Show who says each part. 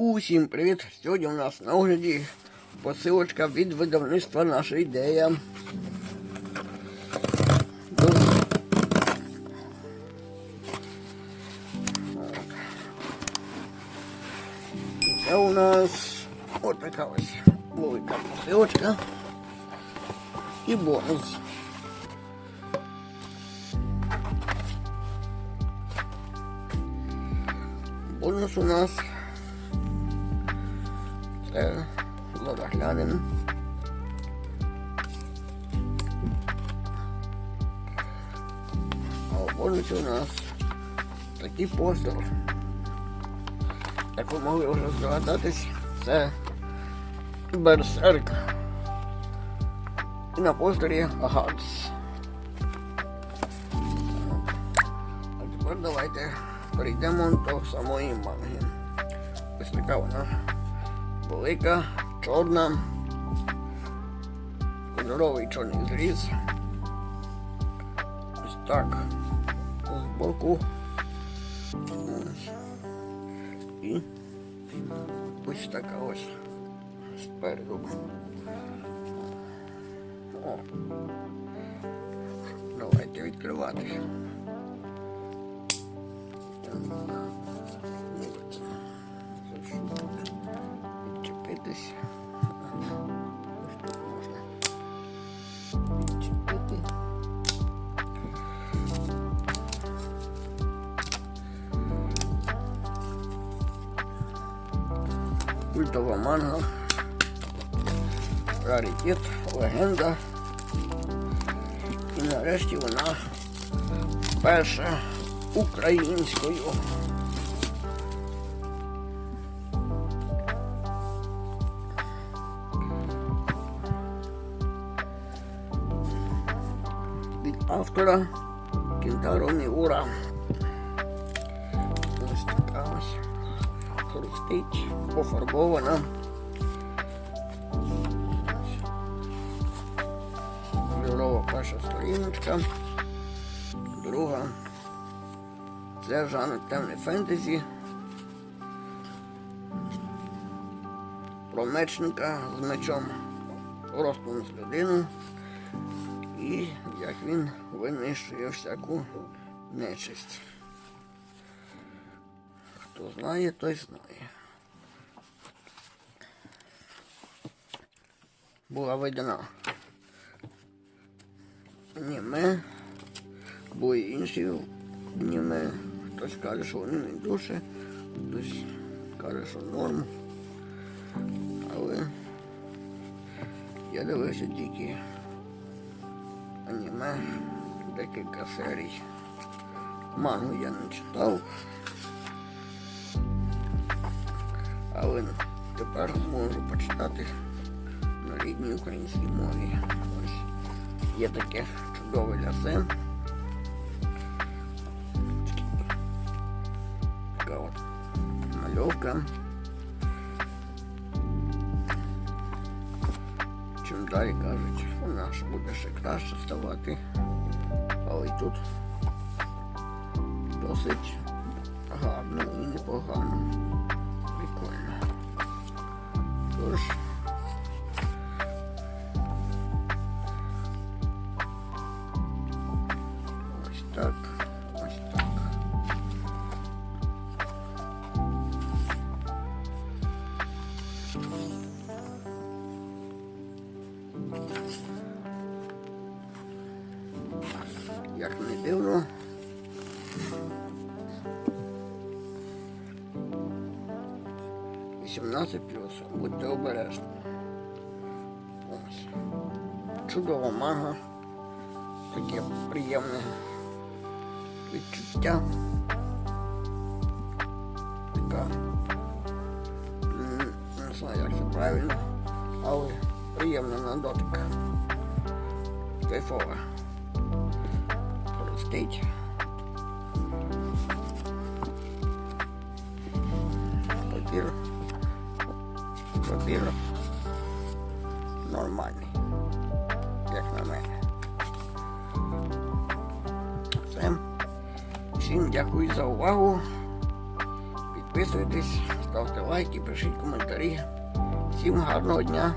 Speaker 1: Усім привіт! Сьогодні у нас на огляді посилочка від видавництва наша ідея. Дуже- Так. І Це у нас от така ось велика посилочка і бонус. Бонус у нас це зараз глянемо. А бонусі у нас такий постер. Як ви могли вже здогадатись, це Берсерк. І на постері Гац. А тепер давайте перейдемо до самої манги. Ось така вона велика, чорна, кольоровий чорний зріз. Ось так. З боку. І ось така ось спереду. О. Давайте відкривати. Відчепитись. Тут можна відчепити. Культова манга. Раритет, легенда. І нарешті вона перша українською. Автора Кінтаро Міура. Ось така ось хрустить, пофарбована. Кольорова перша сторіночка. Друга. Це жанр темне фентезі. Про мечника з мечом ростом з людину і як він винищує всяку нечисть. Хто знає, той знає. Була видана аніме, були інші аніме. Хтось каже, що вони не дуже, хтось каже, що норм. Але я дивився тільки аніме, декілька серій. Мангу я не читав. Але тепер можу почитати на рідній українській мові. Ось є таке чудове лясе. Така от мальовка. Далі кажуть, вона ж буде ще краще ставати. Але й тут досить гарно і непогано. Прикольно. Тож. Ось так. Як не дивно. Вісімнадцять плюс. Будьте обережні. Чудова мага. Таке приємне відчуття. Така. Не знаю, як це правильно, але приємна на дотик. Кайфова. Хрустить. Папір. Папір. Нормальний. Як на мене. Все. Всім дякую за увагу. Підписуйтесь, ставте лайки, пишіть коментарі. Всім гарного дня!